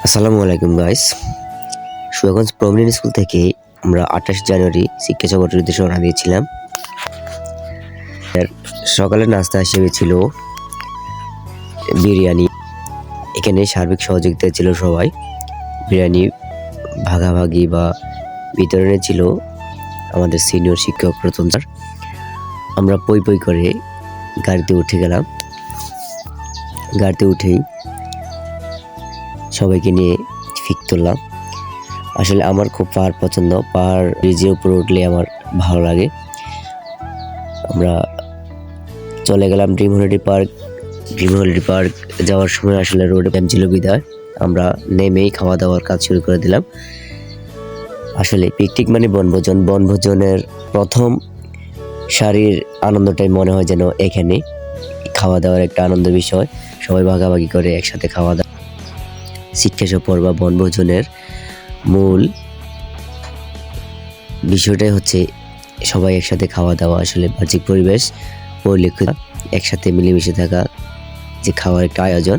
আসসালামু আলাইকুম guys Suaganj prominent school থেকে আমরা আঠাশ জানুয়ারি শিক্ষা সফরের উদ্দেশ্যে রওনা দিয়েছিলাম। সকালের নাস্তা হিসেবে ছিল বিরিয়ানি। এখানে সার্বিক সহযোগিতা ছিল সবাই। বিরিয়ানি ভাগাভাগি বা বিতরণে ছিল আমাদের সিনিয়র শিক্ষক প্রথম স্যার। আমরা পই পই করে গাড়িতে উঠে গেলাম। গাড়িতে উঠেই সবাইকে নিয়ে ফিক তুললাম। আসলে আমার খুব পাহাড় পছন্দ। পাহাড় ব্রিজের উপরে উঠলে আমার ভালো লাগে। আমরা চলে গেলাম dream holiday park. Dream holiday park যাওয়ার সময় আসলে রোডে জ্যাম ছিল বিদায়। আমরা নেমেই খাওয়া দাওয়ার কাজ শুরু করে দিলাম। আসলে পিকনিক মানে বনভোজন। বনভোজনের প্রথম শাড়ির আনন্দটাই মনে হয় যেন এখানে খাওয়া দাওয়ার একটা আনন্দ বিষয়। সবাই ভাগাভাগি করে একসাথে খাওয়া দাওয়া শিক্ষা সফর বা বনভোজনের মূল বিষয়টাই হচ্ছে সবাই একসাথে খাওয়া দাওয়া আসলে বাহ্যিক পরিবেশ পরিলক্ষিত একসাথে মিলেমিশে থাকা যে খাওয়ার একটা আয়োজন।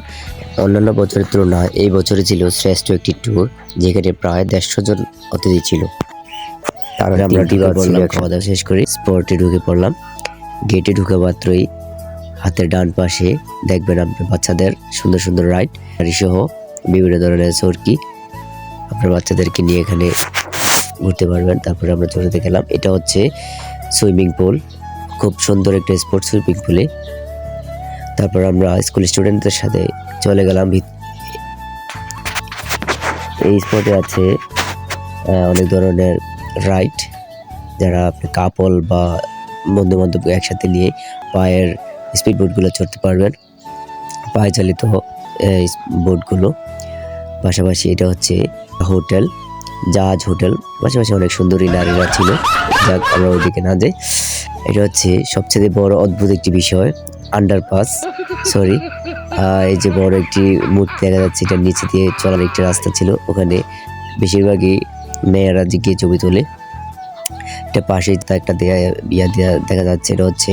অন্যান্য বছরের তুলনায় এই বছরে ছিল শ্রেষ্ঠ একটি ট্যুর যেখানে প্রায় দেড়শো জন অতিথি ছিল। তারপরে আমরা খাওয়া দাওয়া শেষ করে স্পটে ঢুকে পড়লাম। গেটে ঢুকে মাত্রই হাতের ডান পাশে দেখবেন আপনি বাচ্চাদের সুন্দর সুন্দর রাইড গাড়ি সহ বিভিন্ন ধরনের চরকি। আপনার বাচ্চাদেরকে নিয়ে এখানে ঘুরতে পারবেন। তারপরে আমরা চলে গেলাম। এটা হচ্ছে সুইমিং পুল। খুব সুন্দর একটা স্পোর্টস সুইমিং পুলে। তারপর আমরা স্কুল স্টুডেন্টদের সাথে চলে গেলাম। এই স্পটে আছে অনেক ধরনের রাইড যারা আপনি কাপল বা বন্ধু বান্ধব একসাথে নিয়ে পায়ের স্পিড বোটগুলো চড়তে পারবেন। পায়ে চালিত বোটগুলো। পাশাপাশি এটা হচ্ছে হোটেল, জাহাজ হোটেল। পাশাপাশি অনেক সুন্দরী নারীরা ছিল। যাক, আমরা ওইদিকে না যাই। এটা হচ্ছে সবচেয়ে বড় অদ্ভুত একটি বিষয় আন্ডারপাস সরি এই যে বড় একটি মূর্তি দেখা যাচ্ছে এটার নিচে দিয়ে চলার একটি রাস্তা ছিল। ওখানে বেশিরভাগই মেয়েরা যে গিয়ে ছবি তোলে। এটা পাশেই তা একটা দেয়া, ইয়া দেয়া দেখা যাচ্ছে, এটা হচ্ছে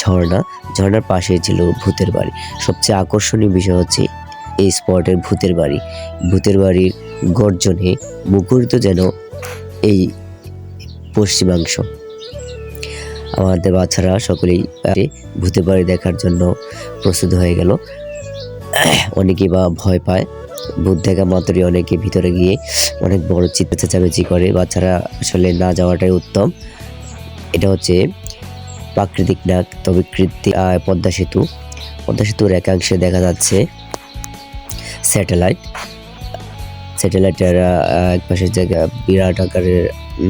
ঝর্ণা। ঝর্ণার পাশেই ছিল ভূতের বাড়ি। সবচেয়ে আকর্ষণীয় বিষয় হচ্ছে এই স্পটের ভূতের বাড়ি। ভূতের বাড়ির গর্জনে মুখরিত যেন এই পশ্চিমাংশ। আমাদের বাচ্চারা সকলেই ভূতের বাড়ি দেখার জন্য প্রস্তুত হয়ে গেল। অনেকেই বা ভয় পায়। ভূত দেখা মাত্রই অনেকে ভিতরে গিয়ে অনেক বড় চিৎ চেঁচামেচি করে। বাচ্চারা আসলে না যাওয়াটাই উত্তম। এটা হচ্ছে প্রাকৃতিক নাক তবে কৃত্রিম পদ্মা সেতু। পদ্মা সেতুর একাংশে দেখা যাচ্ছে স্যাটেলাইট। স্যাটেলাইটের এক পাশের জায়গা বিরাট আকারের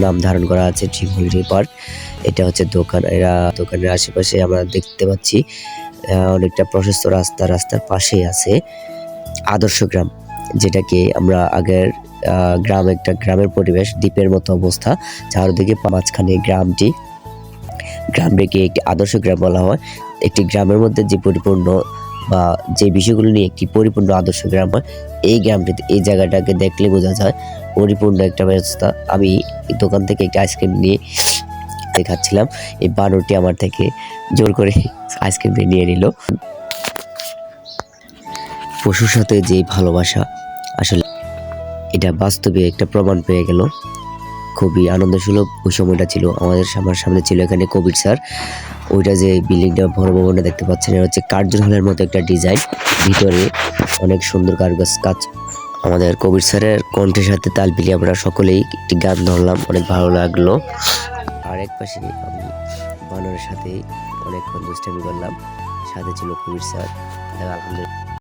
নাম ধারণ করা আছে ড্রিম হলিডে পার্ক। এটা হচ্ছে দোকান, এরা দোকানের আশেপাশে আমরা দেখতে পাচ্ছি। অনেকটা প্রশস্ত রাস্তা, রাস্তার পাশেই আছে আদর্শ গ্রাম, যেটাকে আমরা আগের গ্রাম একটা গ্রামের পরিবেশ, দ্বীপের মতো অবস্থা, চারদিকে মাঝখানে গ্রামটি। গ্রামটিকে একটি আদর্শ গ্রাম বলা হয়। একটি গ্রামের মধ্যে যে পরিপূর্ণ বা যে বিষয়গুলো নিয়ে একটি পরিপূর্ণ আদর্শ গ্রাম হয়, এই গ্রামটিতে, এই জায়গাটাকে দেখলে বোঝা যায় পরিপূর্ণ একটা ব্যবস্থা। আমি দোকান থেকে একটা আইসক্রিম নিয়ে খাচ্ছিলাম এই বানরটি আমার থেকে জোর করে আইসক্রিমটি নিয়ে নিল। পশুর সাথে যে ভালোবাসা, আসলে এটা বাস্তবে একটা প্রমাণ পেয়ে গেল। খুবই আনন্দসুলভ ওই সময়টা ছিল। আমাদের আমার সামনে ছিল এখানে কবির স্যার। ওইটা যে বিল্ডিংটা বড় ভবনটা দেখতে পাচ্ছেন, এটা হচ্ছে কার্জন হলের মতো একটা ডিজাইন। ভিতরে অনেক সুন্দর কারুকাজ কাজ আমাদের কবির স্যারের কণ্ঠের সাথে তাল মিলিয়ে আমরা সকলেই একটি গান ধরলাম। অনেক ভালো লাগল। আর এক পাশে আমি বানরের সাথে অনেকক্ষণ দুষ্টামি করলাম। সাথে ছিল কবির স্যার। আলহামদুলিল্লাহ।